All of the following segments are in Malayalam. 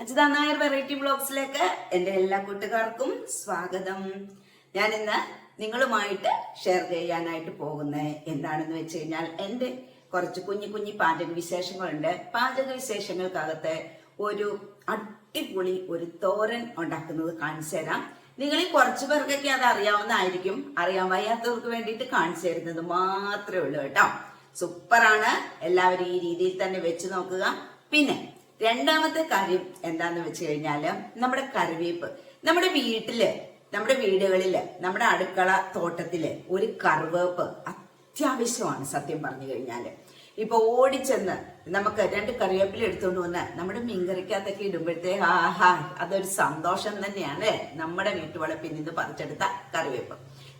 അജിത നായർ വെറൈറ്റി ബ്ലോഗ്സിലേക്ക് എന്റെ എല്ലാ കൂട്ടുകാർക്കും സ്വാഗതം. ഞാൻ ഇന്ന് നിങ്ങളുമായിട്ട് ഷെയർ ചെയ്യാനായിട്ട് പോകുന്നത് എന്താണെന്ന് വെച്ച് കഴിഞ്ഞാൽ എന്റെ കുറച്ച് കുഞ്ഞു കുഞ്ഞു പാചക വിശേഷങ്ങളുണ്ട്. പാചക വിശേഷങ്ങൾക്കകത്ത് ഒരു അടിപൊളി ഒരു തോരൻ ഉണ്ടാക്കുന്നത് കാണിച്ചു തരാം. നിങ്ങളിൽ കുറച്ചു പേർക്കൊക്കെ അത് അറിയാവുന്നതായിരിക്കും. അറിയാൻ വയ്യാത്തവർക്ക് വേണ്ടിയിട്ട് കാണിച്ചു തരുന്നത് മാത്രമേ ഉള്ളൂ കേട്ടോ. സൂപ്പറാണ് എല്ലാവരും ഈ രീതിയിൽ തന്നെ വെച്ച് നോക്കുക. പിന്നെ രണ്ടാമത്തെ കാര്യം എന്താന്ന് വെച്ച് കഴിഞ്ഞാൽ നമ്മുടെ കറിവേപ്പ്. നമ്മുടെ വീട്ടിൽ നമ്മുടെ വീടുകളിൽ നമ്മുടെ അടുക്കള തോട്ടത്തിൽ ഒരു കറിവേപ്പ് അത്യാവശ്യമാണ് സത്യം പറഞ്ഞു കഴിഞ്ഞാൽ. ഇപ്പൊ ഓടിച്ചെന്ന് നമുക്ക് രണ്ട് കറിവേപ്പില എടുത്തുകൊണ്ട് വന്ന് നമ്മുടെ മീൻകറിക്കകത്തൊക്കെ ഇടുമ്പോഴത്തേ ആഹാ അതൊരു സന്തോഷം തന്നെയാണ് നമ്മുടെ വീട്ടുവളപ്പിൽ നിന്ന് പറിച്ചെടുത്ത കറിവേപ്പ്.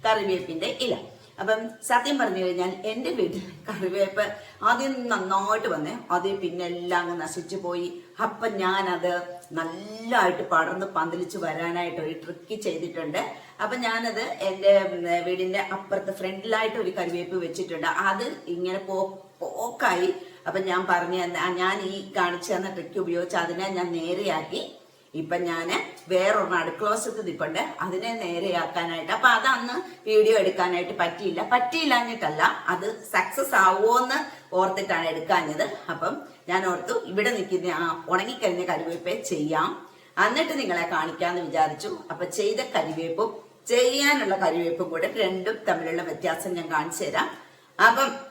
കറിവേപ്പിന്റെ ഇല. അപ്പം സത്യം പറഞ്ഞു കഴിഞ്ഞാൽ എന്റെ വീട്ടിൽ കറിവേപ്പ് ആദ്യം നന്നായിട്ട് വന്നേ. ആദ്യം പിന്നെ എല്ലാം അങ്ങ് നശിച്ചു പോയി. അപ്പം ഞാനത് നല്ലതായിട്ട് പടർന്ന് പന്തലിച്ച് വരാനായിട്ട് ഒരു ട്രിക്ക് ചെയ്തിട്ടുണ്ട്. അപ്പം ഞാനത് എന്റെ വീടിന്റെ അപ്പുറത്ത് ഫ്രണ്ടിലായിട്ട് ഒരു കറിവേപ്പ് വെച്ചിട്ടുണ്ട്. അത് ഇങ്ങനെ പോ പോക്കായി. അപ്പം ഞാൻ പറഞ്ഞു ഞാൻ ഈ കാണിച്ചു തന്ന ട്രിക്ക് ഉപയോഗിച്ച് അതിനെ ഞാൻ നേരെയാക്കി. ഇപ്പൊ ഞാൻ വേറൊരെണ്ണം അടുക്ലോസത്ത് നിൽപ്പുണ്ട് അതിനെ നേരെയാക്കാനായിട്ട്. അപ്പൊ അതന്ന് വീഡിയോ എടുക്കാനായിട്ട് പറ്റിയില്ല. പറ്റിയില്ലാഞ്ഞിട്ടല്ല അത് സക്സസ് ആവുമോന്ന് ഓർത്തിട്ടാണ് എടുക്കാഞ്ഞത്. അപ്പം ഞാൻ ഓർത്തു ഇവിടെ നിൽക്കുന്ന ഉണങ്ങിക്കഴിഞ്ഞ കരിവേപ്പേ ചെയ്യാം. എന്നിട്ട് നിങ്ങളെ കാണിക്കാന്ന് വിചാരിച്ചു. അപ്പൊ ചെയ്ത കരിവേപ്പും ചെയ്യാനുള്ള കരിവേപ്പും കൂടെ രണ്ടും തമ്മിലുള്ള വ്യത്യാസം ഞാൻ കാണിച്ചു തരാം. അപ്പം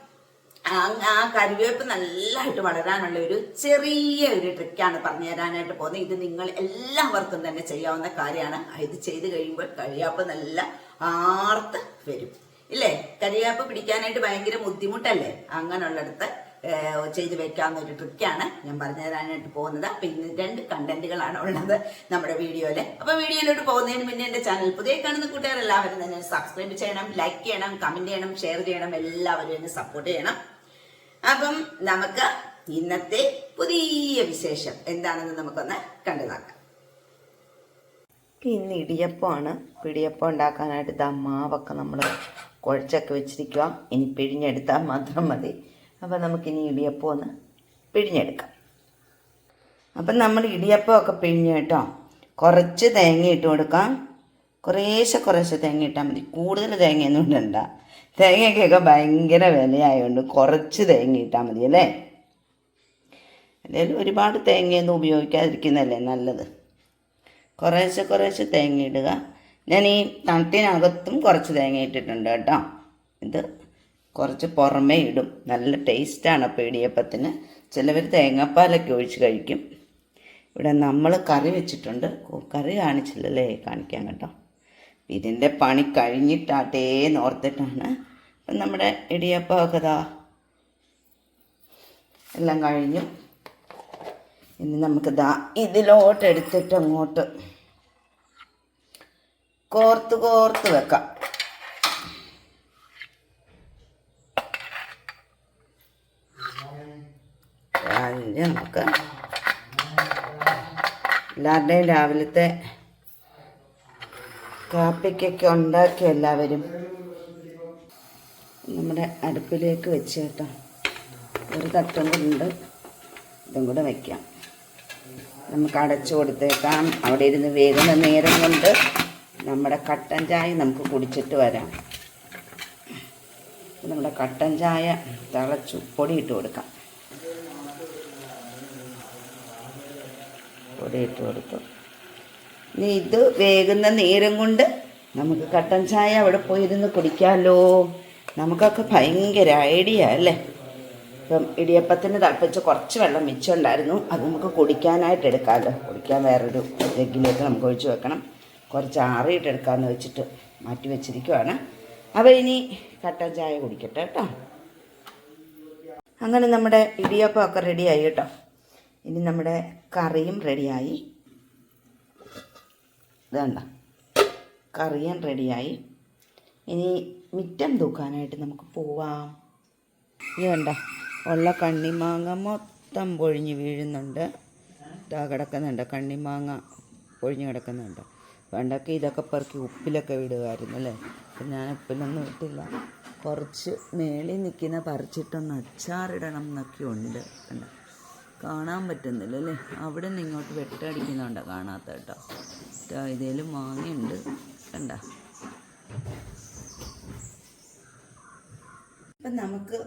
ആ- കറിവേപ്പ് നല്ലതായിട്ട് വളരാനുള്ള ഒരു ചെറിയ ഒരു ട്രിക്കാണ് പറഞ്ഞു തരാനായിട്ട് പോകുന്നത്. ഇത് നിങ്ങൾ എല്ലാവർക്കും തന്നെ ചെയ്യാവുന്ന കാര്യമാണ്. ഇത് ചെയ്ത് കഴിയുമ്പോൾ കരിയാപ്പ് നല്ല ആർത്ത് വരും. ഇല്ലേ? കരിയാപ്പ് പിടിക്കാനായിട്ട് ഭയങ്കര ബുദ്ധിമുട്ടല്ലേ? അങ്ങനെയുള്ളിടത്ത് ചെയ്ത് വെക്കാവുന്ന ഒരു ട്രിക്കാണ് ഞാൻ പറഞ്ഞു തരാനായിട്ട് പോകുന്നത്. അപ്പൊ ഇന്ന് രണ്ട് കണ്ടന്റുകളാണ് ഉള്ളത് നമ്മുടെ വീഡിയോയിൽ. അപ്പൊ വീഡിയോയിലോട്ട് പോകുന്നതിന് മുന്നേ എന്റെ ചാനൽ പുതിയ കാണുന്ന കൂട്ടുകാർ എല്ലാവരും തന്നെ സബ്സ്ക്രൈബ് ചെയ്യണം ലൈക്ക് ചെയ്യണം കമന്റ് ചെയ്യണം ഷെയർ ചെയ്യണം എല്ലാവരും എന്നെ സപ്പോർട്ട് ചെയ്യണം. അപ്പം നമുക്ക് ഇന്നത്തെ പുതിയ വിശേഷം എന്താണെന്ന് നമുക്കൊന്ന് കണ്ടു നോക്കാം ഇന്ന് ഇടിയപ്പമാണ്. പിടിയപ്പം ഉണ്ടാക്കാനായിട്ട് ഇതാ മാവൊക്കെ നമ്മൾ കുഴച്ചൊക്കെ വെച്ചിരിക്കുക ഇനി പിഴിഞ്ഞെടുത്താൽ മാത്രം മതി. അപ്പം നമുക്കിനി ഇടിയപ്പം ഒന്ന് പിഴിഞ്ഞെടുക്കാം. അപ്പം നമ്മൾ ഇടിയപ്പമൊക്കെ പിഴിഞ്ഞ് കേട്ടോ കുറച്ച് തേങ്ങ ഇട്ട് കൊടുക്കാം. കുറേശ്ശെ കുറേശ്ശെ തേങ്ങ ഇട്ടാൽ മതി. കൂടുതൽ തേങ്ങയൊന്നും ഇടണ്ട. തേങ്ങയ്ക്കൊക്കെ ഭയങ്കര വിലയായതുകൊണ്ട് കുറച്ച് തേങ്ങ ഇട്ടാൽ മതി അല്ലേ? അല്ലെങ്കിൽ ഒരുപാട് തേങ്ങയൊന്നും ഉപയോഗിക്കാതിരിക്കുന്നതല്ലേ നല്ലത്. കുറേശ്ശെ കുറേശ്ശെ തേങ്ങ ഇടുക. ഞാൻ ഈ തട്ടിനകത്തും കുറച്ച് തേങ്ങ ഇട്ടിട്ടുണ്ട് കേട്ടോ. ഇത് കുറച്ച് പുറമേ ഇടും. നല്ല ടേസ്റ്റാണ് അപ്പോൾ ഇടിയപ്പത്തിന്. ചിലവർ തേങ്ങാപ്പാലൊക്കെ ഒഴിച്ച് കഴിക്കും. ഇവിടെ നമ്മൾ കറി വെച്ചിട്ടുണ്ട്. കറി കാണിച്ചില്ലല്ലേ കാണിക്കാൻ കേട്ടോ. ഇതിന്റെ പണി കഴിഞ്ഞിട്ടാട്ടേ നോർത്തിട്ടാണ് അപ്പം നമ്മുടെ ഇടിയപ്പമൊക്കെ ഇതാ എല്ലാം കഴിഞ്ഞു. ഇനി നമുക്ക് ദാ ഇതിലോട്ട് എടുത്തിട്ട് അങ്ങോട്ട് കോർത്ത് കോർത്ത് വെക്കാം. അതിന് നമുക്ക് എല്ലാവരുടെയും രാവിലത്തെ കാപ്പിക്കൊക്കെ ഉണ്ടാക്കി എല്ലാവരും നമ്മുടെ അടുപ്പിലേക്ക് വെച്ച് കേട്ടോ. ഒരു തട്ടും കൊണ്ട് ഇതും കൂടെ വയ്ക്കാം നമുക്ക് അടച്ചു കൊടുത്തേക്കാം. അവിടെ ഇരുന്ന് വേകുന്ന നേരം കൊണ്ട് നമ്മുടെ കട്ടൻ ചായ നമുക്ക് കുടിച്ചിട്ട് വരാം. നമ്മുടെ കട്ടൻ ചായ തിളച്ചു പൊടി ഇട്ട് കൊടുക്കാം. പൊടി ഇട്ട് കൊടുത്തു ഇനി ഇത് വേകുന്ന നേരം കൊണ്ട് നമുക്ക് കട്ടൻ ചായ അവിടെ പോയിരുന്ന് കുടിക്കാമല്ലോ നമുക്കൊക്കെ ഭയങ്കര ഐഡിയ അല്ലേ? ഇപ്പം ഇടിയപ്പത്തിന് തിളപ്പിച്ച് കുറച്ച് വെള്ളം മിച്ചമുണ്ടായിരുന്നു. അത് നമുക്ക് കുടിക്കാനായിട്ട് എടുക്കാമല്ലോ കുടിക്കാൻ വേറൊരു ജഗ്ഗിലേക്ക് നമുക്ക് ഒഴിച്ച് വെക്കണം. കുറച്ച് ആറിയിട്ട് എടുക്കാമെന്ന് വെച്ചിട്ട് മാറ്റി വെച്ചിരിക്കുവാണ്. അപ്പോൾ ഇനി കട്ടൻ ചായ കുടിക്കട്ടെ കേട്ടോ. അങ്ങനെ നമ്മുടെ ഇടിയപ്പമൊക്കെ റെഡിയായി കേട്ടോ. ഇനി നമ്മുടെ കറിയും റെഡിയായി. ഇതണ്ട. കറിയും റെഡിയായി. ഇനി മിറ്റം തൂക്കാനായിട്ട് നമുക്ക് പോവാം. ഇത് കണ്ട ഉള്ള കണ്ണിമാങ്ങ മൊത്തം പൊഴിഞ്ഞ് വീഴുന്നുണ്ട്. ഇതാ കിടക്കുന്നുണ്ട് കണ്ണിമാങ്ങ പൊഴിഞ്ഞ് കിടക്കുന്നുണ്ട്. പണ്ടൊക്കെ ഇതൊക്കെ പെറുക്കി ഉപ്പിലൊക്കെ വിടുമായിരുന്നു അല്ലേ? അപ്പം ഞാൻ ഉപ്പിലൊന്നും ഇട്ടില്ല. കുറച്ച് മേളിൽ നിൽക്കുന്ന പറിച്ചിട്ടൊന്ന് അച്ചാറിടണം എന്നൊക്കെ ഉണ്ട്. കണ്ട. കാണാൻ പറ്റുന്നില്ല അല്ലേ അവിടെ നിന്ന് ഇങ്ങോട്ട് വെട്ടടിക്കുന്നുണ്ടോ കാണാത്ത കേട്ടോ. ഇതേലും മാങ്ങയുണ്ട് കണ്ട. ഇപ്പം നമുക്ക്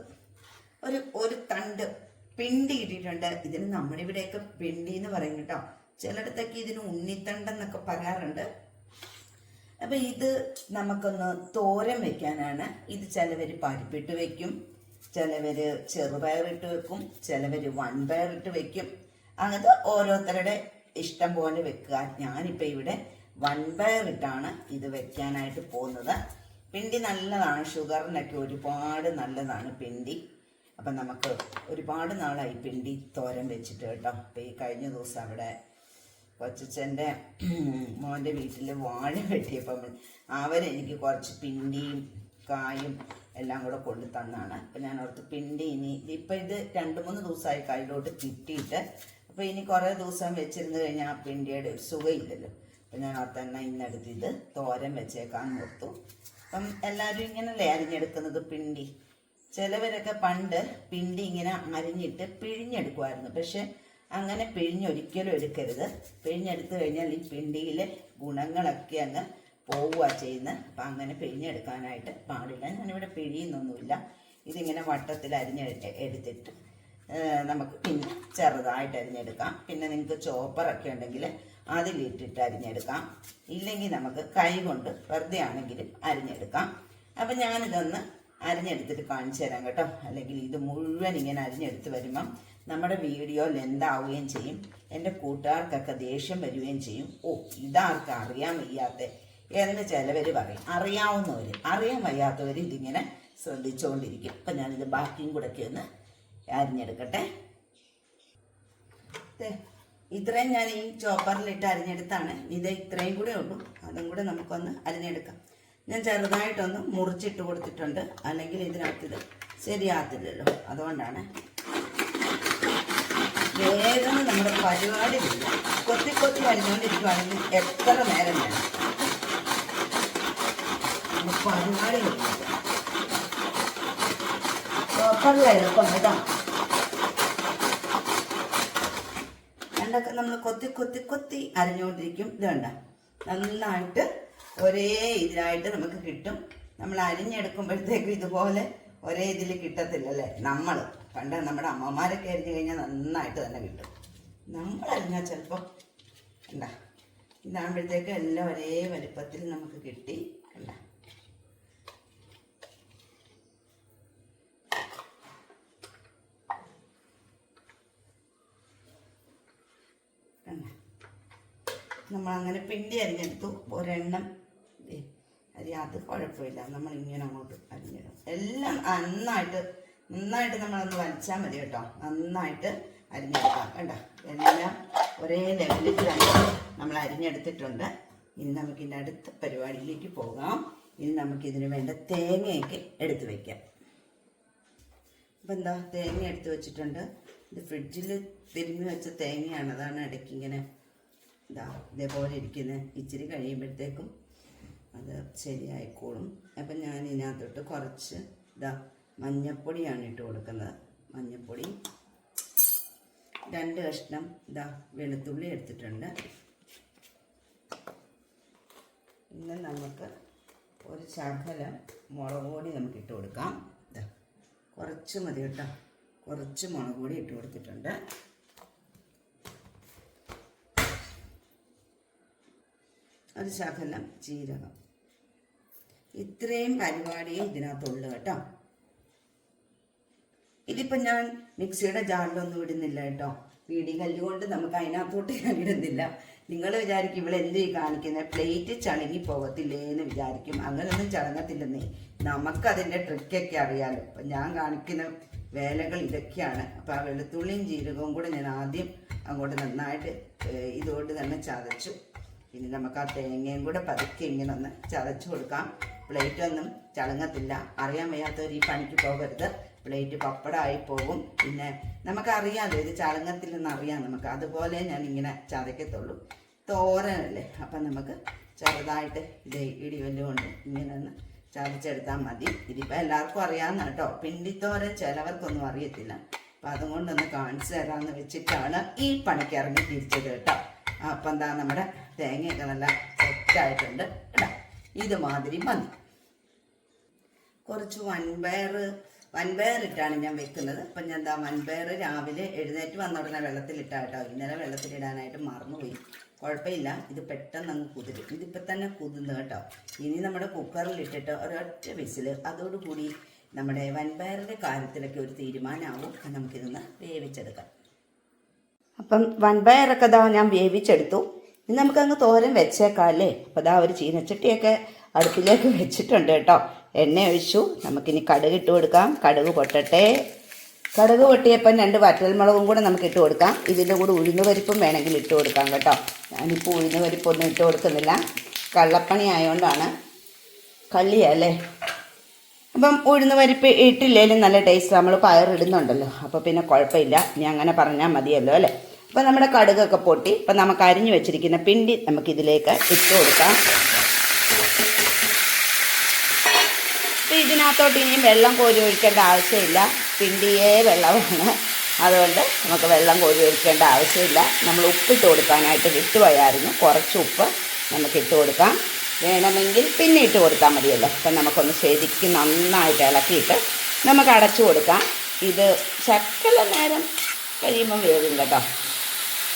ഒരു ഒരു തണ്ട് പിണ്ടി കിട്ടിയിട്ടുണ്ട്. ഇതിന് നമ്മുടെ ഇവിടെയൊക്കെ പിണ്ടി എന്ന് പറയും കേട്ടോ. ചിലയിടത്തൊക്കെ ഇതിന് ഉണ്ണിത്തണ്ടെന്നൊക്കെ പറയാറുണ്ട്. അപ്പം ഇത് നമുക്കൊന്ന് തോരൻ വെക്കാനാണ്. ഇത് ചിലവർ പരിപ്പിട്ട് വെക്കും. ചിലവർ ചെറുപയറിട്ട് വെക്കും ചിലവർ ഇട്ട് വെക്കും. അങ്ങനത്തെ ഓരോരുത്തരുടെ ഇഷ്ടം പോലെ വെക്കുക. ഞാനിപ്പോൾ ഇവിടെ വൺ പയറിട്ടാണ് ഇത് വെക്കാനായിട്ട് പോകുന്നത്. പിണ്ടി നല്ലതാണ്. ഷുഗറിനൊക്കെ ഒരുപാട് നല്ലതാണ് പിണ്ടി. അപ്പം നമുക്ക് ഒരുപാട് നാളായി പിണ്ടി തോരൻ വെച്ചിട്ട് കേട്ടോ. ഈ കഴിഞ്ഞ ദിവസം അവിടെ കൊച്ചച്ഛന്റെ മോന്റെ വീട്ടിൽ വാഴ വെട്ടിയപ്പം അവരെനിക്ക് കുറച്ച് പിണ്ടിയും കായും എല്ലാം കൂടെ കൊണ്ടു തന്നാണ്. അപ്പം ഞാൻ ഓർത്ത് പിണ്ടി ഇനി. ഇപ്പം ഇത് രണ്ട് മൂന്ന് ദിവസമായി കയ്യിലോട്ട് കിട്ടിയിട്ട്. അപ്പോൾ ഇനി കുറേ ദിവസം വെച്ചിരുന്ന് കഴിഞ്ഞാൽ ആ പിണ്ടിയുടെ ഒരു സുഖമില്ലല്ലോ അപ്പം ഞാൻ ഓർത്ത് തന്നെ ഇന്നെടുത്ത് ഇത് തോരൻ വെച്ചേക്കാന്ന് ഓർത്തു. അപ്പം എല്ലാവരും ഇങ്ങനല്ലേ അരിഞ്ഞെടുക്കുന്നത് പിണ്ടി? ചിലവരൊക്കെ പണ്ട് പിണ്ടി ഇങ്ങനെ അരിഞ്ഞിട്ട് പിഴിഞ്ഞെടുക്കുമായിരുന്നു. പക്ഷെ അങ്ങനെ പിഴിഞ്ഞൊരിക്കലും എടുക്കരുത്. പിഴിഞ്ഞെടുത്തു കഴിഞ്ഞാൽ ഈ പിണ്ടിയിലെ ഗുണങ്ങളൊക്കെ അങ്ങ് പോവുക ചെയ്യുന്നത് അപ്പം അങ്ങനെ പിഴിഞ്ഞെടുക്കാനായിട്ട് പാടില്ല. ഞാനിവിടെ പിഴിയുന്നൊന്നുമില്ല. ഇതിങ്ങനെ വട്ടത്തിൽ അരിഞ്ഞ് എടുത്തിട്ട് നമുക്ക് പിന്നെ ചെറുതായിട്ട് അരിഞ്ഞെടുക്കാം. പിന്നെ നിങ്ങൾക്ക് ചോപ്പറൊക്കെ ഉണ്ടെങ്കിൽ അതിലിട്ടിട്ട് അരിഞ്ഞെടുക്കാം. ഇല്ലെങ്കിൽ നമുക്ക് കൈ കൊണ്ട് വെറുതെ ആണെങ്കിലും അരിഞ്ഞെടുക്കാം. അപ്പം ഞാനിതൊന്ന് അരിഞ്ഞെടുത്തിട്ട് കാണിച്ചു തരാം കേട്ടോ. അല്ലെങ്കിൽ ഇത് മുഴുവൻ ഇങ്ങനെ അരിഞ്ഞെടുത്ത് വരുമ്പം നമ്മുടെ വീഡിയോ ലെന്താവുകയും ചെയ്യും. എന്റെ കൂട്ടുകാർക്കൊക്കെ ദേഷ്യം വരികയും ചെയ്യും. ഓ ഇതാർക്ക് അറിയാൻ വയ്യാത്ത എന്ന് ചിലവർ പറയും. അറിയാവുന്നവർ അറിയാൻ വയ്യാത്തവർ ഇതിങ്ങനെ ശ്രദ്ധിച്ചുകൊണ്ടിരിക്കും അപ്പം ഞാനിത് ബാക്കിയും കൂടെ ഒക്കെ ഒന്ന് അരിഞ്ഞെടുക്കട്ടെ. ഇത്രയും ഞാൻ ഈ ചോപ്പറിലിട്ട് അരിഞ്ഞെടുത്താണ്. ഇത് ഇത്രയും കൂടെ ഉള്ളൂ. അതും കൂടെ നമുക്കൊന്ന് അരിഞ്ഞെടുക്കാം. ഞാൻ ചെറുതായിട്ടൊന്ന് മുറിച്ചിട്ട് കൊടുത്തിട്ടുണ്ട്. അല്ലെങ്കിൽ ഇതിനകത്ത് ഇത് ശരിയാകത്തില്ലല്ലോ. അതുകൊണ്ടാണ് വേഗം നമ്മുടെ പരിപാടി കൊത്തി കൊത്തി അരിഞ്ഞുകൊണ്ടിരിക്കുകയാണെങ്കിൽ എത്ര നേരം വേണം? പണ്ടൊക്കെ നമ്മൾ കൊത്തി കൊത്തി കൊത്തി അരിഞ്ഞുകൊണ്ടിരിക്കും. ഇത് വേണ്ട നന്നായിട്ട് ഒരേ ഇതിനായിട്ട് നമുക്ക് കിട്ടും. നമ്മൾ അരിഞ്ഞെടുക്കുമ്പോഴത്തേക്കും ഇതുപോലെ ഒരേ ഇതിൽ കിട്ടത്തില്ലല്ലേ? നമ്മൾ. പണ്ട് നമ്മുടെ അമ്മമാരൊക്കെ അരിഞ്ഞു കഴിഞ്ഞാൽ നന്നായിട്ട് തന്നെ കിട്ടും. നമ്മൾ അരിഞ്ഞാൽ ചിലപ്പോൾ ഉണ്ടാ ഇതാകുമ്പോഴത്തേക്ക് എല്ലാം ഒരേ വലിപ്പത്തിൽ നമുക്ക് കിട്ടി. ഉണ്ടാ നമ്മളങ്ങനെ പിണ്ടി അരിഞ്ഞെടുത്തു. ഒരെണ്ണം അരി അത് കുഴപ്പമില്ല. നമ്മൾ ഇങ്ങനെ അങ്ങോട്ട് അരിഞ്ഞിടും. എല്ലാം നന്നായിട്ട് നന്നായിട്ട് നമ്മളൊന്ന് വലിച്ചാൽ മതി കേട്ടോ. നന്നായിട്ട് അരിഞ്ഞെടുക്കാം. കേട്ടോ എല്ലാം ഒരേ ലെവലിൽ തന്നെ നമ്മൾ അരിഞ്ഞെടുത്തിട്ടുണ്ട്. ഇനി നമുക്ക് ഇതിന്റെ അടുത്ത പരിപാടിയിലേക്ക് പോകാം. ഇനി നമുക്ക് ഇതിന് വേണ്ട തേങ്ങയൊക്കെ എടുത്ത് വയ്ക്കാം അപ്പം എന്താ തേങ്ങ എടുത്ത് വെച്ചിട്ടുണ്ട്. ഇത് ഫ്രിഡ്ജിൽ തിരുമ്മി വെച്ച തേങ്ങയാണ്. അതാണ് ഇടയ്ക്ക് ഇങ്ങനെ ഇതാ ഇതേപോലെ ഇരിക്കുന്നത് ഇച്ചിരി കഴിയുമ്പോഴത്തേക്കും അത് ശരിയായിക്കോളും. അപ്പം ഞാൻ ഇതിനകത്തോട്ട് കുറച്ച് ഇതാ മഞ്ഞപ്പൊടിയാണ് ഇട്ട് കൊടുക്കുന്നത്. മഞ്ഞപ്പൊടി. രണ്ട് കഷ്ണം ഇതാ വെളുത്തുള്ളി എടുത്തിട്ടുണ്ട്. പിന്നെ നമുക്ക് ഒരു ശകലം മുളക് പൊടി നമുക്ക് ഇട്ട് കൊടുക്കാം. കുറച്ച് മതി കേട്ടോ. കുറച്ച് മുളക് പൊടി ഇട്ട് കൊടുത്തിട്ടുണ്ട്. ഒരു ശകലം ജീരകം. ഇത്രയും പരിപാടിയും ഇതിനകത്തുള്ളു കേട്ടോ. ഇതിപ്പോൾ ഞാൻ മിക്സിയുടെ ജാറിലൊന്നും ഇടുന്നില്ല കേട്ടോ. വീടി കല്ലുകൊണ്ട് നമുക്ക് അതിനകത്തോട്ട് ഞാൻ ഇടുന്നില്ല. നിങ്ങൾ വിചാരിക്കും ഇവിടെ എന്ത് കാണിക്കുന്നത് പ്ലേറ്റ് ചളുങ്ങി പോകത്തില്ലേ എന്ന് വിചാരിക്കും. അങ്ങനെയൊന്നും ചളങ്ങത്തില്ലെന്നേ നമുക്കതിന്റെ ട്രിക്കൊക്കെ അറിയാലോ. അപ്പം ഞാൻ കാണിക്കുന്ന വേലകൾ ഇതൊക്കെയാണ്. അപ്പോൾ ആ വെളുത്തുള്ളിയും ജീരകവും കൂടെ ഞാൻ ആദ്യം അങ്ങോട്ട് നന്നായിട്ട് ഇതുകൊണ്ട് തന്നെ ചതച്ചു. ഇനി നമുക്ക് ആ തേങ്ങയും കൂടെ പതുക്കെ ഇങ്ങനെ ഒന്ന് ചതച്ചു കൊടുക്കാം. പ്ലേറ്റ് ഒന്നും ചളങ്ങത്തില്ല. അറിയാൻ വയ്യാത്തവർ ഈ പണിക്ക് പോകരുത്. പ്ലേറ്റ് പപ്പടമായി പോകും. പിന്നെ നമുക്കറിയാമല്ലോ ഇത് ചളങ്ങത്തില്ലെന്ന് അറിയാം നമുക്ക്. അതുപോലെ ഞാൻ ഇങ്ങനെ ചതയ്ക്കത്തുള്ളൂ. തോരനല്ലേ? അപ്പം നമുക്ക് ചെറുതായിട്ട് ഇത് ഇടിവല്ലുകൊണ്ട് ഇങ്ങനെ ഒന്ന് ചതച്ചെടുത്താൽ മതി. ഇതിപ്പോൾ എല്ലാവർക്കും അറിയാവുന്ന കേട്ടോ. പിണ്ടിത്തോരൻ ചിലവർക്കൊന്നും അറിയത്തില്ല. അപ്പം അതുകൊണ്ടൊന്ന് കാണിച്ചു തരാമെന്ന് വെച്ചിട്ടാണ് ഈ പണിക്ക് ഇറങ്ങി തിരിച്ചത് കേട്ടോ. അപ്പം എന്താ നമ്മുടെ തേങ്ങയൊക്കെ നല്ല സെറ്റായിട്ടുണ്ട്. കേട്ടോ ഇതുമാതിരി മതി. കുറച്ച് വൻപയർ ഇട്ടാണ് ഞാൻ വെക്കുന്നത്. അപ്പം ഞാൻ എന്താ വൻപയർ രാവിലെ എഴുന്നേറ്റ് വന്ന ഉടനെ വെള്ളത്തിലിട്ടാ കേട്ടോ ഇന്നലെ വെള്ളത്തിലിടാനായിട്ട് മറന്നുപോയി. കുഴപ്പമില്ല. ഇത് പെട്ടെന്ന് അങ്ങ് കുതിരും. ഇതിപ്പോൾ തന്നെ കുതിന്ന് കേട്ടോ. ഇനി നമ്മുടെ കുക്കറിലിട്ടിട്ട് ഒരൊറ്റ വിസിൽ അതോടുകൂടി നമ്മുടെ വൻപയറിന്റെ കാര്യത്തിലൊക്കെ ഒരു തീരുമാനമാവും. നമുക്കിതൊന്ന് വേവിച്ചെടുക്കാം. അപ്പം വൻപയറൊക്കെ ഇതാ ഞാൻ വേവിച്ചെടുത്തു. ഇനി നമുക്കങ്ങ് തോരൻ വെച്ചേക്കാം അല്ലേ? അപ്പോൾ ഇതാ ഒരു ചീനച്ചട്ടിയൊക്കെ അടുപ്പിലേക്ക് വെച്ചിട്ടുണ്ട് കേട്ടോ. എണ്ണ ഒഴിച്ചു. നമുക്കിനി കടുക് ഇട്ട് കൊടുക്കാം. കടുക് പൊട്ടട്ടെ. കടുക് പൊട്ടിയപ്പം രണ്ട് വറ്റൽമുളകും കൂടെ നമുക്ക് ഇട്ട് കൊടുക്കാം. ഇതിന്റെ കൂടെ ഉഴുന്ന് പരിപ്പും വേണമെങ്കിൽ ഇട്ട് കൊടുക്കാം കേട്ടോ. ഞാനിപ്പോൾ ഉഴുന്ന് പരിപ്പൊന്നും ഇട്ട് കൊടുക്കുന്നില്ല. കള്ളപ്പണി ആയതുകൊണ്ടാണ് കള്ളിയല്ലേ അപ്പം ഉഴുന്ന് പരിപ്പ് ഇട്ടില്ലേലും നല്ല ടേസ്റ്റ്. നമ്മൾ പയറിടുന്നുണ്ടല്ലോ. അപ്പോൾ പിന്നെ കുഴപ്പമില്ല. ഇനി അങ്ങനെ പറഞ്ഞാൽ മതിയല്ലോ അല്ലേ? അപ്പം നമ്മുടെ കടുകൊക്കെ പൊട്ടി. ഇപ്പം നമുക്ക് അരിഞ്ഞു വെച്ചിരിക്കുന്ന പിണ്ടി നമുക്ക് ഇതിലേക്ക് ഇട്ട് കൊടുക്കാം. അപ്പം ഇതിനകത്തോട്ട് ഇനിയും വെള്ളം കോരി ഒഴിക്കേണ്ട ആവശ്യമില്ല. പിണ്ടിയേ വെള്ളമാണ്. അതുകൊണ്ട് നമുക്ക് വെള്ളം കോരി ഒഴിക്കേണ്ട ആവശ്യമില്ല. നമ്മൾ ഉപ്പിട്ട് കൊടുക്കാനായിട്ട് വിട്ടുപോയായിരുന്നു. കുറച്ച് ഉപ്പ് നമുക്ക് ഇട്ട് കൊടുക്കാം. വേണമെങ്കിൽ പിന്നെ ഇട്ട് കൊടുത്താൽ മതിയല്ലോ. അപ്പം നമുക്കൊന്ന് ശരിക്കും നന്നായിട്ട് ഇളക്കിയിട്ട് നമുക്ക് അടച്ചു കൊടുക്കാം. ഇത് ശക്കല നേരം കഴിയുമ്പം വേവില്ല കേട്ടോ.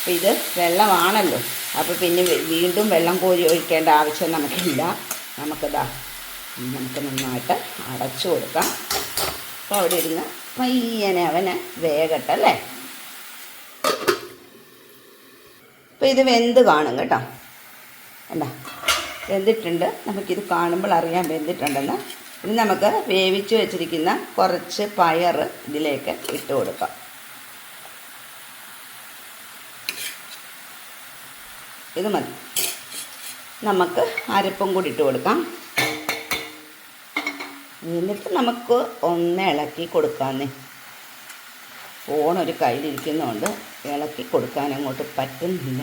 അപ്പം ഇത് വെള്ളമാണല്ലോ. അപ്പോൾ പിന്നെ വീണ്ടും വെള്ളം കോരി ഒഴിക്കേണ്ട ആവശ്യം നമുക്കില്ല. നമുക്കിതാ നമുക്ക് നന്നായിട്ട് അടച്ചു കൊടുക്കാം. അപ്പോൾ അവിടെ ഇരുന്ന് പയ്യനെ അവനെ വേഗട്ടെ അല്ലേ അപ്പോൾ ഇത് വെന്ത് കാണും കേട്ടോ. അല്ല വെന്തിട്ടുണ്ട്. നമുക്കിത് കാണുമ്പോൾ അറിയാൻ വെന്തിട്ടുണ്ടെന്ന്. ഇനി നമുക്ക് വേവിച്ച് വെച്ചിരിക്കുന്ന കുറച്ച് പയർ ഇതിലേക്ക് ഇട്ട് കൊടുക്കാം. ഇത് മതി. നമുക്ക് അരപ്പും കൂടി ഇട്ട് കൊടുക്കാം. എന്നിട്ട് നമുക്ക് ഒന്ന് ഇളക്കി കൊടുക്കാന്നേ ഫോണൊരു കയ്യിലിരിക്കുന്നതുകൊണ്ട് ഇളക്കി കൊടുക്കാൻ അങ്ങോട്ട് പറ്റുന്നില്ല.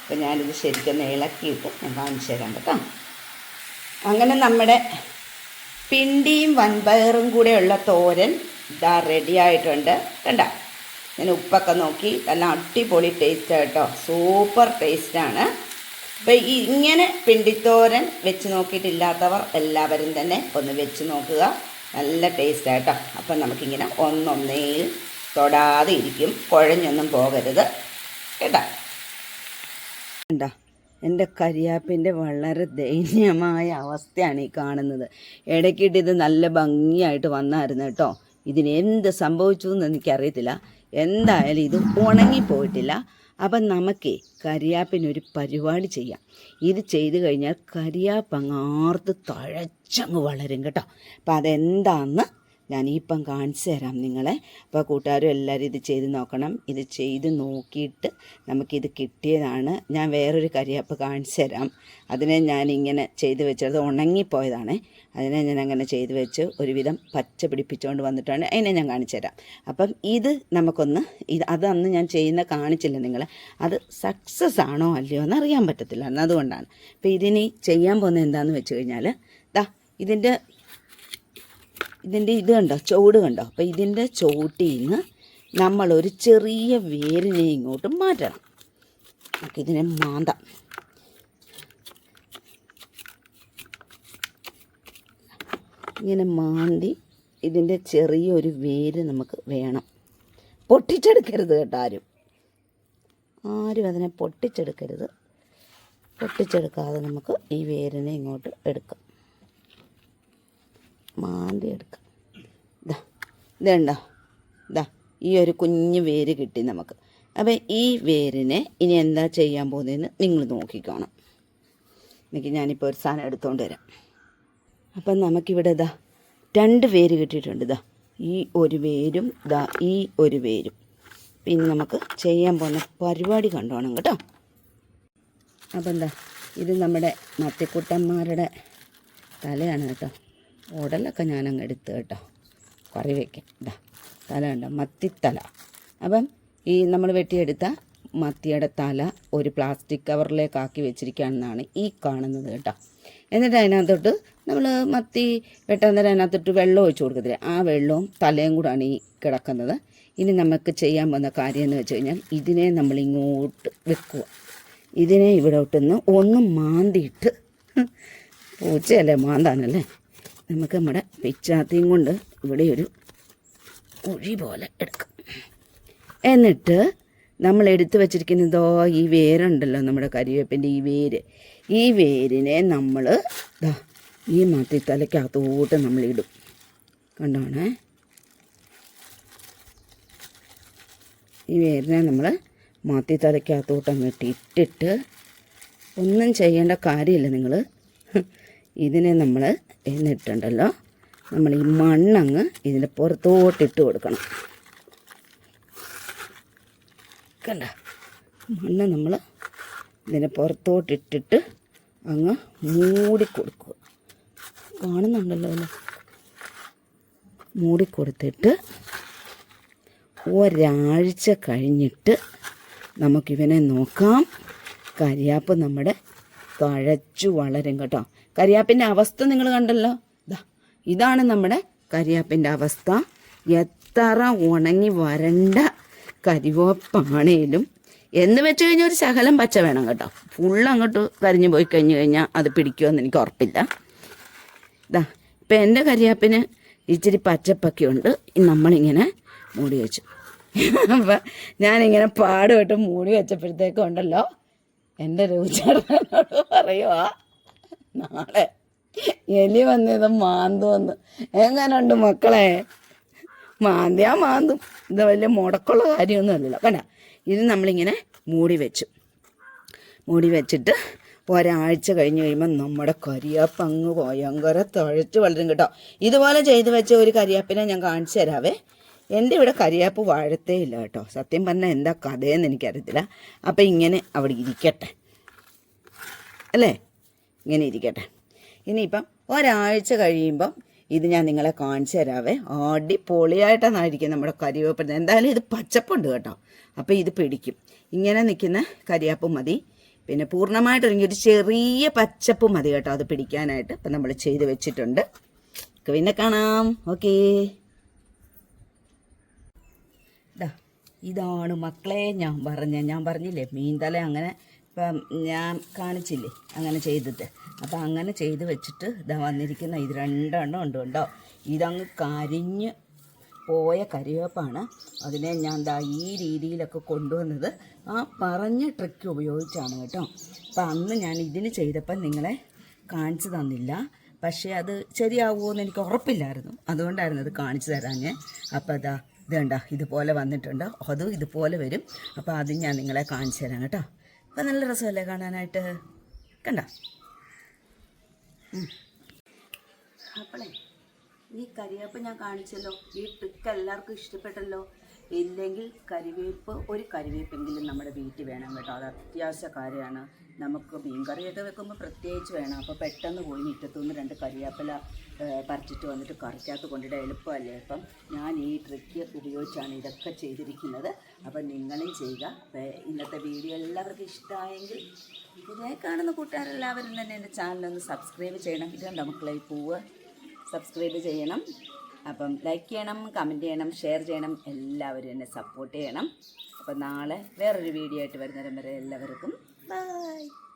അപ്പം ഞാനിത് ശരിക്കൊന്ന് ഇളക്കിയിട്ട് ഞാൻ കാണിച്ചു തരാം കേട്ടോ. അങ്ങനെ നമ്മുടെ പിണ്ടിയും വൻപയറും കൂടെയുള്ള തോരൻ ഇതാ റെഡി ആയിട്ടുണ്ട്. കണ്ട? ഞാൻ ഉപ്പൊക്കെ നോക്കി നല്ല അടിപൊളി ടേസ്റ്റ് കേട്ടോ. സൂപ്പർ ടേസ്റ്റാണ് അപ്പം ഈ ഇങ്ങനെ പിണ്ടിത്തോരൻ വെച്ച് നോക്കിയിട്ടില്ലാത്തവർ എല്ലാവരും തന്നെ ഒന്ന് വെച്ച് നോക്കുക. നല്ല ടേസ്റ്റ് ആയിട്ടോ അപ്പം നമുക്കിങ്ങനെ ഒന്നൊന്നേൽ തൊടാതെ ഇരിക്കും. കുഴഞ്ഞൊന്നും പോകരുത്. കേട്ടോ? എന്താ എന്റെ കരിയാപ്പിന്റെ വളരെ ദയനീയമായ അവസ്ഥയാണ് ഈ കാണുന്നത്. ഇടയ്ക്കിട്ട് ഇത് നല്ല ഭംഗിയായിട്ട് വന്നായിരുന്നു കേട്ടോ. ഇതിന് എന്ത് സംഭവിച്ചു എന്ന് എനിക്കറിയത്തില്ല. എന്തായാലും ഇത് ഉണങ്ങിപ്പോയിട്ടില്ല. അപ്പം നമുക്കേ കരിയാപ്പിനൊരു പരിപാടി ചെയ്യാം. ഇത് ചെയ്തു കഴിഞ്ഞാൽ കരിയാപ്പ് അങ്ങ് ആർത്ത് തഴച്ചങ്ങ് വളരും കേട്ടോ. അപ്പം അതെന്താന്ന് ഞാൻ ഇപ്പം കാണിച്ചു തരാം നിങ്ങളെ. അപ്പോൾ കൂട്ടുകാരും എല്ലാവരും ഇത് ചെയ്ത് നോക്കണം. ഇത് ചെയ്ത് നോക്കിയിട്ട് നമുക്കിത് കിട്ടിയതാണ്. ഞാൻ വേറൊരു കരിയപ്പ് കാണിച്ചു തരാം. അതിനെ ഞാൻ ഇങ്ങനെ ചെയ്ത് വെച്ചത് ഉണങ്ങിപ്പോയതാണ്. അതിനെ ഞാൻ അങ്ങനെ ചെയ്ത് വെച്ച്. ഒരുവിധം പച്ച പിടിപ്പിച്ചുകൊണ്ട് വന്നിട്ടാണ് അതിനെ ഞാൻ കാണിച്ചു തരാം. അപ്പം ഇത് നമുക്കൊന്ന് ഇത് അത് അന്ന് ഞാൻ ചെയ്യുന്ന കാണിച്ചില്ല നിങ്ങളെ. അത് സക്സസ് ആണോ അല്ലയോ എന്ന് അറിയാൻ പറ്റത്തില്ല. അതുകൊണ്ടാണ്. അപ്പോൾ ഇതിനി ചെയ്യാൻ പോകുന്നത് എന്താണെന്ന് വെച്ച് കഴിഞ്ഞാൽ ദാ ഇതിന്റെ ഇതിന്റെ ഇത് കണ്ടോ? ചുവട് കണ്ടോ? അപ്പോൾ ഇതിന്റെ ചുവട്ടിൽ നിന്ന് നമ്മളൊരു ചെറിയ വേരിനെ ഇങ്ങോട്ട് മാറ്റണം. നമുക്ക് ഇതിനെ മാന്താം. ഇങ്ങനെ മാന്തി ഇതിന്റെ ചെറിയൊരു വേര് നമുക്ക് വേണം. പൊട്ടിച്ചെടുക്കരുത് കേട്ടോ ആരും. ആരും അതിനെ പൊട്ടിച്ചെടുക്കരുത്. പൊട്ടിച്ചെടുക്കാതെ നമുക്ക് ഈ വേരിനെ ഇങ്ങോട്ട് എടുക്കാം. മാന്തി എടുക്കാം ഇതാ ഇതുണ്ടോ? ഇതാ ഈ ഒരു കുഞ്ഞ് വേര് കിട്ടി നമുക്ക്. അപ്പം ഈ വേരിനെ ഇനി എന്താ ചെയ്യാൻ പോകുന്നതെന്ന് നിങ്ങൾ നോക്കിക്കോണം. എനിക്ക് ഞാനിപ്പോൾ ഒരു സാധനം എടുത്തുകൊണ്ട് വരാം. അപ്പം നമുക്കിവിടെ ഇതാ രണ്ട് വേര് കിട്ടിയിട്ടുണ്ട് ഇതാ ഈ ഒരു വേരും ഇതാ ഈ ഒരു വേരും. പിന്നെ നമുക്ക് ചെയ്യാൻ പോകുന്ന പരിപാടി കണ്ടോണം കേട്ടോ. അപ്പം എന്താ ഇത് നമ്മുടെ മത്തിക്കുട്ടന്മാരുടെ തലയാണ് കേട്ടോ. ഉടലൊക്കെ ഞാനങ്ങ് എടുത്ത് കേട്ടോ. കറി വയ്ക്കാം ഇതാ തല ഉണ്ടോ മത്തിത്തല. അപ്പം ഈ നമ്മൾ വെട്ടിയെടുത്ത മത്തിയുടെ തല ഒരു പ്ലാസ്റ്റിക് കവറിലേക്കാക്കി വെച്ചിരിക്കുകയാണെന്നാണ് ഈ കാണുന്നത് കേട്ടോ. എന്നിട്ട് അതിനകത്തോട്ട് നമ്മൾ മത്തി വെട്ടാൻ നേരം അതിനകത്തോട്ട് വെള്ളം ഒഴിച്ച് കൊടുക്കത്തില്ല. ആ വെള്ളവും തലയും കൂടാണ് ഈ കിടക്കുന്നത്. ഇനി നമുക്ക് ചെയ്യാൻ പോകുന്ന കാര്യം എന്ന് വെച്ച് കഴിഞ്ഞാൽ ഇതിനെ നമ്മൾ ഇങ്ങോട്ട് വെക്കുക. ഇതിനെ ഇവിടോട്ടൊന്ന് ഒന്ന് മാന്തിയിട്ട്. പൂച്ചയല്ലേ മാന്താനല്ലേ? നമുക്ക് നമ്മുടെ പിച്ചാത്തിയും കൊണ്ട് ഇവിടെ ഒരു കുഴി പോലെ എടുക്കാം. എന്നിട്ട് നമ്മൾ എടുത്തു വച്ചിരിക്കുന്നതോ ഈ വേരുണ്ടല്ലോ നമ്മുടെ കരിവേപ്പിന്റെ ഈ വേര്. ഈ വേരിനെ നമ്മൾ ദാ ഈ മത്തിത്തലയ്ക്കകത്തോട്ട് നമ്മൾ ഇടും. കണ്ടോണേ? ഈ വേരിനെ നമ്മൾ മാത്തിത്തലയ്ക്കകത്തോട്ട് അങ്ങോട്ട് ഇട്ടിട്ട് ഒന്നും ചെയ്യേണ്ട കാര്യമില്ല നിങ്ങൾ. ഇതിനെ നമ്മൾ എന്നിട്ടുണ്ടല്ലോ. നമ്മൾ ഈ മണ്ണങ്ങ് ഇതിന്റെ പുറത്തോട്ടിട്ട് കൊടുക്കണം. കണ്ട? മണ്ണ് നമ്മൾ പുറത്തോട്ട് ഇട്ടിട്ട് അങ്ങ് മൂടി കൊടുക്കുക. കാണുന്നുണ്ടല്ലോ അല്ലേ? മൂടി കൊടുത്തിട്ട് ഒരാഴ്ച കഴിഞ്ഞിട്ട് നമുക്കിവനെ നോക്കാം. കരിയാപ്പ് നമ്മുടെ തഴച്ചു വളരും കേട്ടോ. കരിയാപ്പിന്റെ അവസ്ഥ നിങ്ങൾ കണ്ടല്ലോ. ഇതാണ് നമ്മുടെ കരിയാപ്പിന്റെ അവസ്ഥ. എത്ര ഉണങ്ങി വരണ്ട കരിവേപ്പാണേലും. എന്ന് വെച്ച് കഴിഞ്ഞാൽ ഒരു ശകലം പച്ച വേണം കേട്ടോ. ഫുൾ അങ്ങോട്ട് കരിഞ്ഞു പോയി കഴിഞ്ഞു കഴിഞ്ഞാൽ അത് പിടിക്കുമെന്ന് എനിക്ക് ഉറപ്പില്ല. ഇതാ ഇപ്പം എന്റെ കരിയാപ്പിന് ഇച്ചിരി പച്ചപ്പൊക്കെ ഉണ്ട്. നമ്മളിങ്ങനെ മൂടി വെച്ചു. അപ്പം ഞാനിങ്ങനെ പാടുമായിട്ട് മൂടി വെച്ചപ്പോഴത്തേക്കും ഉണ്ടല്ലോ എന്റെ രൂചേട്ടനോട് പറയുവാ നാളെ. എലി വന്നത് മാന്തു വന്ന്. എങ്ങനുണ്ട് മക്കളെ? മാന്തിയാ മാന്തും. ഇത് വലിയ മുടക്കുള്ള കാര്യമൊന്നും അല്ലല്ലോ. കണ്ട ഇത് നമ്മളിങ്ങനെ മൂടി വെച്ചു. മൂടി വെച്ചിട്ട് ഒരാഴ്ച കഴിഞ്ഞ് കഴിയുമ്പോൾ നമ്മുടെ കരിയാപ്പ് അങ്ങ് ഭയങ്കര തഴച്ച് വളരും കേട്ടോ. ഇതുപോലെ ചെയ്ത് വെച്ച ഒരു കരിയാപ്പിനെ ഞാൻ കാണിച്ചു തരാവേ. എന്റെ ഇവിടെ കരിയാപ്പ് വാഴത്തേ ഇല്ല കേട്ടോ. സത്യം പറഞ്ഞാൽ എന്താ കഥയെന്ന് എനിക്കറിയത്തില്ല. അപ്പം ഇങ്ങനെ അവിടെ ഇരിക്കട്ടെ. അല്ലേ? ഇങ്ങനെ ഇരിക്കട്ടെ. ഇനിയിപ്പം ഒരാഴ്ച കഴിയുമ്പം ഇത് ഞാൻ നിങ്ങളെ കാണിച്ചു തരാവേ. അടിപൊളിയായിട്ടാണ് നമ്മുടെ കരിവേപ്പിന്റെ എന്തായാലും ഇത് പച്ചപ്പുണ്ട് കേട്ടോ. അപ്പോൾ ഇത് പിടിക്കും. ഇങ്ങനെ നിൽക്കുന്ന കരിയാപ്പ് മതി. പിന്നെ പൂർണമായിട്ട് ഒരു ചെറിയ പച്ചപ്പ് മതി കേട്ടോ അത് പിടിക്കാനായിട്ട്. അപ്പം നമ്മൾ ചെയ്ത് വെച്ചിട്ടുണ്ട്. പിന്നെ കാണാം. ഓക്കേ. ഇതാണ് മക്കളെ ഞാൻ പറഞ്ഞ ഞാൻ പറഞ്ഞില്ലേ മീൻതല അങ്ങനെ ഇപ്പം ഞാൻ കാണിച്ചില്ലേ അങ്ങനെ ചെയ്തിട്ട്. അപ്പം അങ്ങനെ ചെയ്ത് വെച്ചിട്ട് ഇതാ വന്നിരിക്കുന്ന ഇത് രണ്ടെണ്ണം ഉണ്ട് കേട്ടോ. ഇതങ്ങ് കരിഞ്ഞ് പോയ കരിവേപ്പാണ്. അതിനെ ഞാൻ ദാ ഈ രീതിയിലൊക്കെ കൊണ്ടുവന്നത്. ആ പറഞ്ഞ ട്രിക്ക് ഉപയോഗിച്ചാണ് കേട്ടോ. അപ്പം അന്ന് ഞാൻ ഇതിന് ചെയ്തപ്പം നിങ്ങളെ കാണിച്ചു തന്നില്ല. പക്ഷേ അത് ശരിയാവുമോ എന്ന് എനിക്ക് ഉറപ്പില്ലായിരുന്നു. അതുകൊണ്ടായിരുന്നു അത് കാണിച്ചു തരാഞ്ഞ്. അപ്പോൾ അതാ ഇത് കണ്ട ഇതുപോലെ വന്നിട്ടുണ്ട്. അതും ഇതുപോലെ വരും. അപ്പോൾ അത് ഞാൻ നിങ്ങളെ കാണിച്ചു തരാം കേട്ടോ. അപ്പോൾ നല്ല രസമല്ലേ കാണാനായിട്ട്? കണ്ട? അപ്പോളേ ഈ കരിവേപ്പ് ഞാൻ കാണിച്ചല്ലോ. ഈ ട്രിക്ക് എല്ലാവർക്കും ഇഷ്ടപ്പെട്ടല്ലോ. ഇല്ലെങ്കിൽ കരിവേപ്പ് ഒരു കരിവേപ്പെങ്കിലും നമ്മുടെ വീട്ടിൽ വേണം കേട്ടോ. അത് അത്യാവശ്യ കാര്യമാണ്. നമുക്ക് മീൻകറിയൊക്കെ വെക്കുമ്പോൾ പ്രത്യേകിച്ച് വേണം. അപ്പോൾ പെട്ടെന്ന് പോയി മുറ്റത്തുനിന്ന് രണ്ട് കരിവേപ്പില പറിച്ചിട്ട് വന്നിട്ട് കറിക്കകത്ത് കൊണ്ടിടാൻ എളുപ്പമല്ലേ? അപ്പം ഞാൻ ഈ ട്രിക്ക് ഉപയോഗിച്ചാണ് ഇതൊക്കെ ചെയ്തിരിക്കുന്നത്. അപ്പം നിങ്ങളും ചെയ്യുക. അപ്പോൾ ഇന്നത്തെ വീഡിയോ എല്ലാവർക്കും ഇഷ്ടമായെങ്കിൽ ഇതിനെ കാണുന്ന കൂട്ടുകാരെല്ലാവരും തന്നെ എന്റെ ചാനലൊന്ന് സബ്സ്ക്രൈബ് ചെയ്യണം. ഇത് മക്കളെ ഈ പൂവ് സബ്സ്ക്രൈബ് ചെയ്യണം. അപ്പം ലൈക്ക് ചെയ്യണം കമന്റ് ചെയ്യണം ഷെയർ ചെയ്യണം എല്ലാവരും എന്നെ സപ്പോർട്ട് ചെയ്യണം. അപ്പം നാളെ വേറൊരു വീഡിയോ ആയിട്ട് വരുന്നവരെ വരെ എല്ലാവർക്കും ബൈ